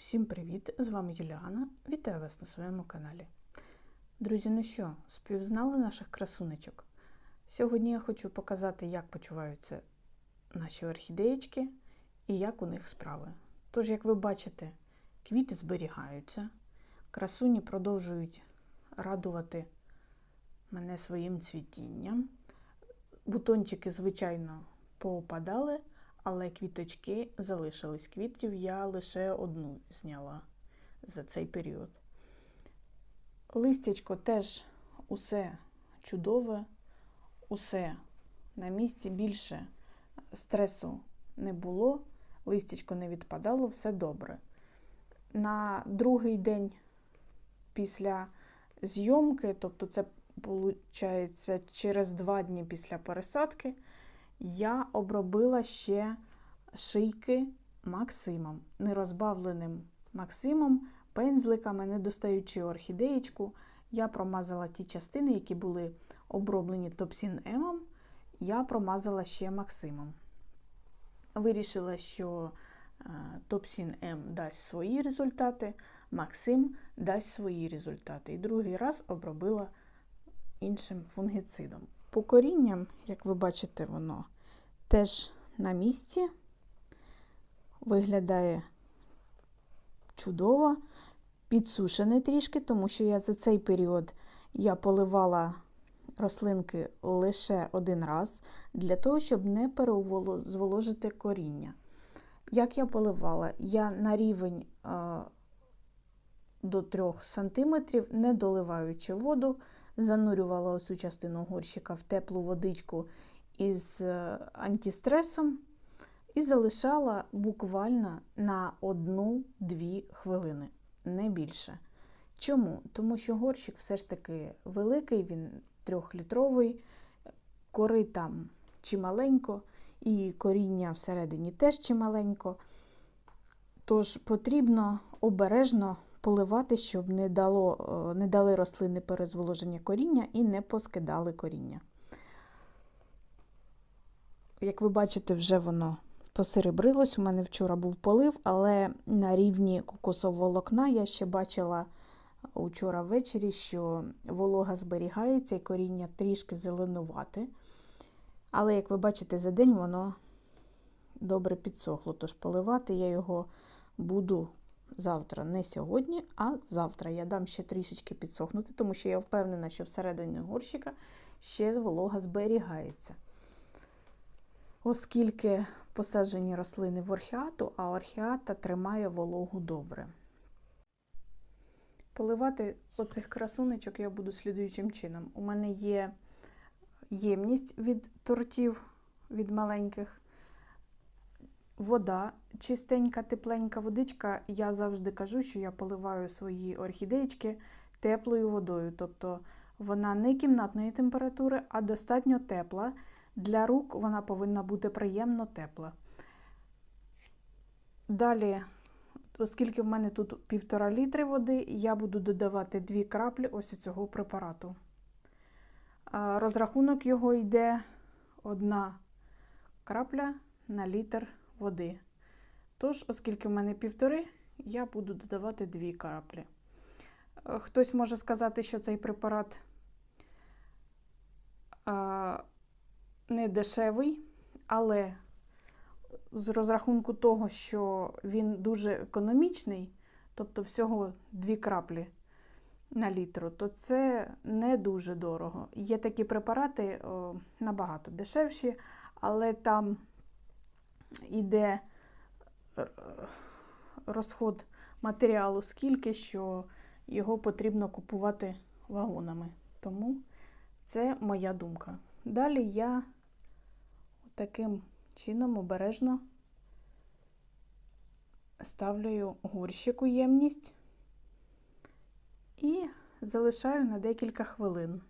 Усім привіт! З вами Юліана. Вітаю вас на своєму каналі. Друзі, ну що, співзнали наших красунечок? Сьогодні я хочу показати, як почуваються наші орхідеєчки і як у них справи. Тож, як ви бачите, квіти зберігаються, красуні продовжують радувати мене своїм цвітінням. Бутончики, звичайно, поопадали, але квіточки залишились. Квітів я лише одну зняла за цей період. Листячко теж усе чудове, усе на місці більше стресу не було, листячко не відпадало, все добре. На другий день після зйомки, тобто це виходить через два дні після пересадки, я обробила ще шийки Максимом, нерозбавленим Максимом, пензликами, не достаючи орхідеєчку, я промазала ті частини, які були оброблені топсін Емом, я промазала ще Максимом. Вирішила, що Топсін М дасть свої результати, Максим дасть свої результати. І другий раз обробила іншим фунгіцидом. По корінням, як ви бачите, воно теж на місці, виглядає чудово, підсушене трішки, тому що я за цей період я поливала рослинки лише один раз, для того, щоб не перезволожити коріння. Як я поливала? Я на рівень а, до 3 см, не доливаючи воду, занурювала цю частину горщика в теплу водичку із е, антистресом і залишала буквально на 1-2 хвилини, не більше. Чому? Тому що горщик все ж таки великий, він трьохлітровий, кори там чималенько, і коріння всередині теж чималенько. Тож потрібно обережно поливати, щоб не дало, е, не дали рослини перезволоження коріння і не поскидали коріння. Як ви бачите, вже воно посеребрилось. У мене вчора був полив, але на рівні кокосового волокна я ще бачила учора ввечері, що волога зберігається і коріння трішки зеленувати. Але, як ви бачите, за день воно добре підсохло. Тож поливати я його буду завтра, не сьогодні, а завтра. Я дам ще трішечки підсохнути, тому що я впевнена, що всередині горщика ще волога зберігається. Оскільки посаджені рослини в орхіату, а орхіата тримає вологу добре. Поливати оцих красунечок я буду слідуючим чином. У мене є ємність від тортів від маленьких, вода, чистенька, тепленька водичка. Я завжди кажу, що я поливаю свої орхідеєчки теплою водою. Тобто вона не кімнатної температури, а достатньо тепла. Для рук вона повинна бути приємно тепла. Далі, оскільки в мене тут півтора літри води, я буду додавати дві краплі ось цього препарату. Розрахунок його йде одна крапля на літр води. Тож, оскільки в мене півтори, я буду додавати дві краплі. Хтось може сказати, що цей препарат не дешевий, але з розрахунку того, що він дуже економічний, тобто всього дві краплі на літру, то це не дуже дорого. Є такі препарати о, набагато дешевші, але там йде е, розход матеріалу скільки, що його потрібно купувати вагонами. Тому це моя думка. Далі я таким чином обережно ставлю горщику ємність і залишаю на декілька хвилин.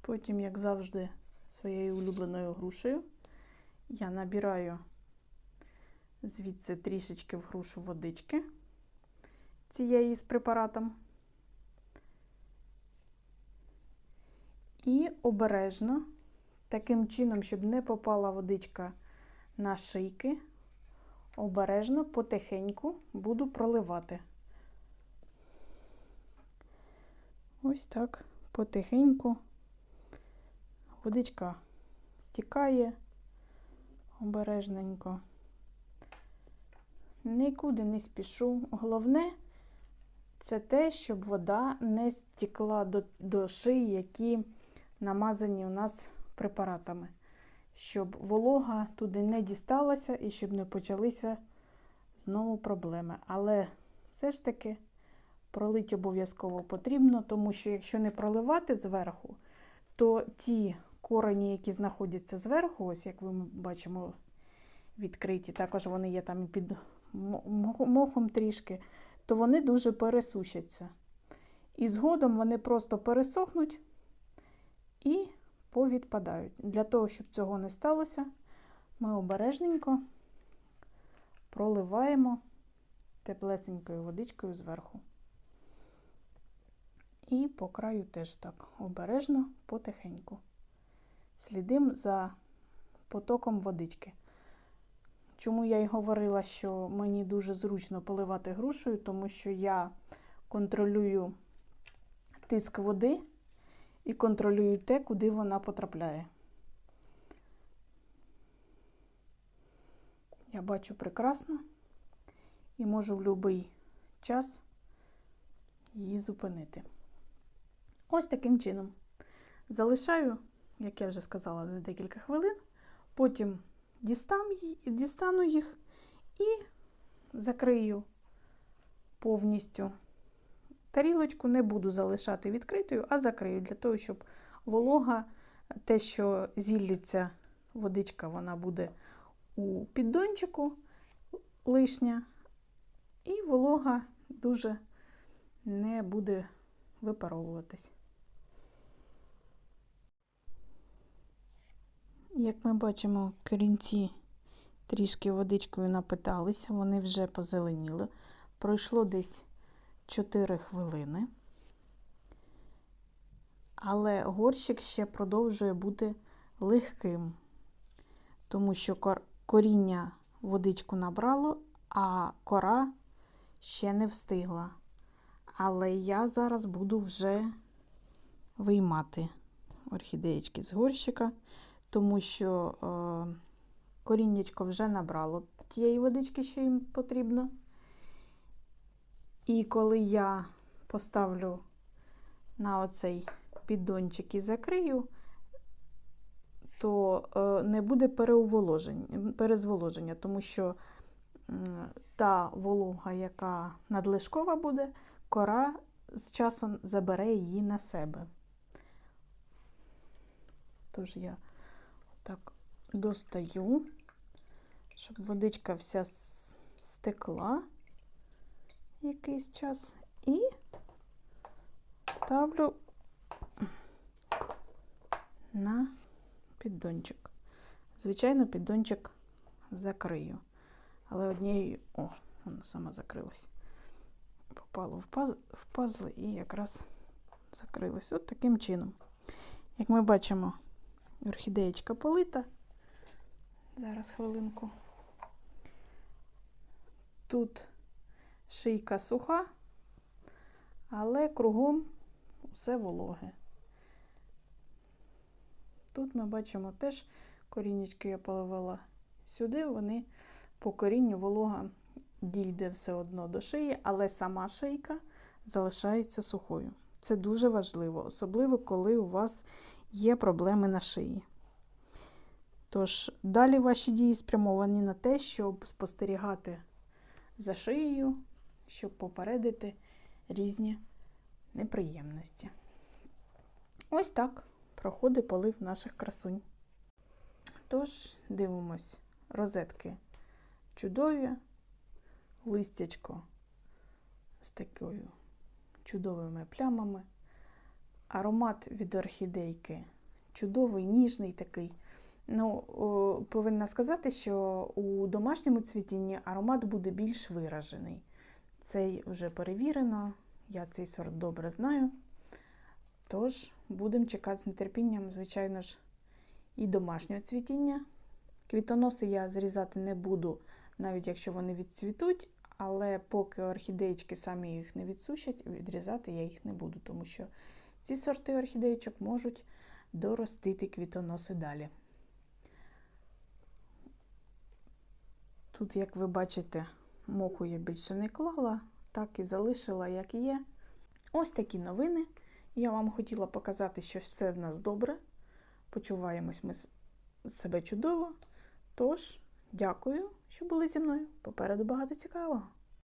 Потім, як завжди, своєю улюбленою грушею я набираю звідси трішечки в грушу водички цієї з препаратом. І обережно, таким чином, щоб не попала водичка на шийки, обережно, потихеньку буду проливати. Ось так, потихеньку. Водичка стікає обережненько. Нікуди не спішу. Головне це те, щоб вода не стікла до, до шиї, які намазані у нас препаратами. Щоб волога туди не дісталася і щоб не почалися знову проблеми. Але все ж таки пролити обов'язково потрібно, тому що якщо не проливати зверху, то ті корені, які знаходяться зверху, ось як ми бачимо, відкриті, також вони є там під мохом трішки, то вони дуже пересушаться. І згодом вони просто пересохнуть і повідпадають. Для того, щоб цього не сталося, ми обережненько проливаємо теплесенькою водичкою зверху. І по краю теж так обережно, потихеньку. Слідим за потоком водички. Чому я й говорила, що мені дуже зручно поливати грушею, тому що я контролюю тиск води і контролюю те, куди вона потрапляє. Я бачу прекрасно і можу в будь-який час її зупинити. Ось таким чином. Залишаю, як я вже сказала, на декілька хвилин, потім дістану їх і закрию повністю. Тарілочку не буду залишати відкритою, а закрию для того, щоб волога, те, що зіллється водичка, вона буде у піддончику лишня, і волога дуже не буде випаровуватись. Як ми бачимо, корінці трішки водичкою напиталися, вони вже позеленіли. Пройшло десь 4 хвилини. Але горщик ще продовжує бути легким, тому що коріння водичку набрало, а кора ще не встигла. Але я зараз буду вже виймати орхідеєчки з горщика тому що е, коріннячко вже набрало тієї водички, що їм потрібно. І коли я поставлю на оцей піддончик і закрию, то е, не буде перезволоження, тому що та волога, яка надлишкова буде, кора з часом забере її на себе. Тож я достаю, щоб водичка вся стекла якийсь час і ставлю на піддончик. Звичайно, піддончик закрию. Але однією, о, воно саме закрилось. Попало в пазл, в пазли і якраз закрилось. От таким чином. Як ми бачимо, орхідеєчка полита. Зараз хвилинку. Тут шийка суха, але кругом все вологе. Тут ми бачимо теж корінечки я поливала сюди, вони по корінню волога дійде все одно до шиї, але сама шийка залишається сухою. Це дуже важливо, особливо, коли у вас є проблеми на шиї. Тож, далі ваші дії спрямовані на те, щоб спостерігати за шиєю, щоб попередити різні неприємності. Ось так проходить полив наших красунь. Тож, дивимось, розетки чудові, листячко з такою чудовими плямами. Аромат від орхідейки чудовий, ніжний такий. Ну, Повинна сказати, що у домашньому цвітінні аромат буде більш виражений. Цей вже перевірено, я цей сорт добре знаю. Тож, будемо чекати з нетерпінням, звичайно ж, і домашнього цвітіння. Квітоноси я зрізати не буду навіть якщо вони відцвітуть, але поки орхідеєчки самі їх не відсушать, відрізати я їх не буду, тому що ці сорти орхідеєчок можуть доростити квітоноси далі. Тут, як ви бачите, моху я більше не клала, так і залишила, як є. Ось такі новини. Я вам хотіла показати, що все в нас добре. Почуваємось ми себе чудово. Тож, дякую, що були зі мною. Попереду багато цікавого.